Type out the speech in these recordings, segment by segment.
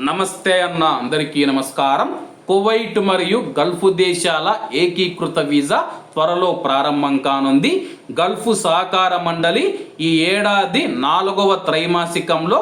నమస్తే అన్న అందరికీ నమస్కారం. కువైట్ మరియు గల్ఫ్ దేశాల ఏకీకృత వీసా త్వరలో ప్రారంభం కానుంది. గల్ఫ్ సహకార మండలి ఈ ఏడాది నాలుగవ త్రైమాసికంలో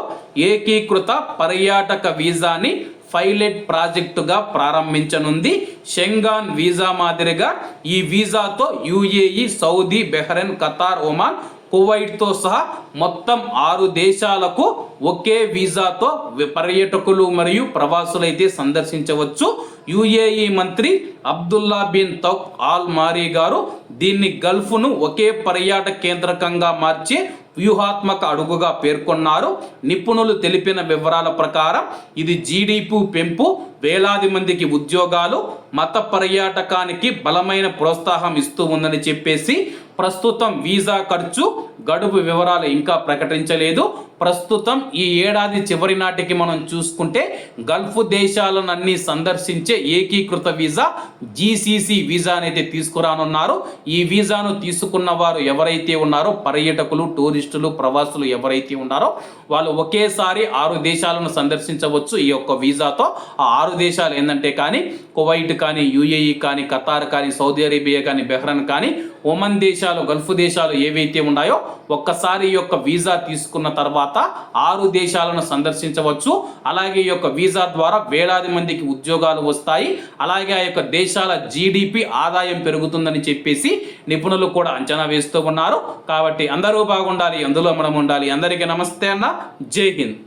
ఏకీకృత పర్యాటక వీసాని పైలట్ ప్రాజెక్టుగా ప్రారంభించనుంది. షెంగాన్ వీసా మాదిరిగా ఈ వీసాతో UAE Saudi Bahrain Qatar Oman కువైట్తో సహా మొత్తం ఆరు దేశాలకు ఒకే వీసాతో పర్యటకులు పర్యాటకులు మరియు ప్రవాసులైతే సందర్శించవచ్చు. యుఏఈ మంత్రి Abdullah bin Touq Al Marri గారు దీన్ని గల్ఫ్ను ఒకే పర్యాటక కేంద్రకంగా మార్చే వ్యూహాత్మక అడుగుగా పేర్కొన్నారు. నిపుణులు తెలిపిన వివరాల ప్రకారం ఇది జీడిపి పెంపు వేలాది మందికి ఉద్యోగాలు మత పర్యాటకానికి బలమైన ప్రోత్సాహం ఇస్తూ ఉందని చెప్పేసి ప్రస్తుతం వీసా ఖర్చు గడువు వివరాలు ఇంకా ప్రకటించలేదు. ప్రస్తుతం ఈ ఏడాది చివరి నాటికి మనం చూసుకుంటే గల్ఫ్ దేశాలనన్నీ సందర్శించే ఏకీకృత వీసా జీసీసీ వీసా అనేది తీసుకురానున్నారు. ఈ వీసాను తీసుకున్న వారు ఎవరైతే ఉన్నారో పర్యాటకులు టూరిస్టులు ప్రవాసులు ఎవరైతే ఉన్నారో వాళ్ళు ఒకేసారి ఆరు దేశాలను సందర్శించవచ్చు ఈ యొక్క వీసాతో. ఆ ఆరు దేశాలు ఏంటంటే కానీ కువైట్ కానీ యుఏఈ కానీ ఖతార్ కానీ సౌదీ అరేబియా కానీ బెహ్రన్ కానీ ఒమన్ దేశాలు గల్ఫ్ దేశాలు ఏవైతే ఉన్నాయో ఒక్కసారి ఈ యొక్క వీసా తీసుకున్న తర్వాత ఆరు దేశాలను సందర్శించవచ్చు. అలాగే ఈ యొక్క వీసా ద్వారా వేలాది మందికి ఉద్యోగాలు వస్తాయి. అలాగే ఆ యొక్క దేశాల జీడిపి ఆదాయం పెరుగుతుందని చెప్పేసి నిపుణులు కూడా అంచనా వేస్తూ ఉన్నారు. కాబట్టి అందరూ బాగుండాలి అందులో మనం ఉండాలి. అందరికీ నమస్తే అన్న. జై హింద్.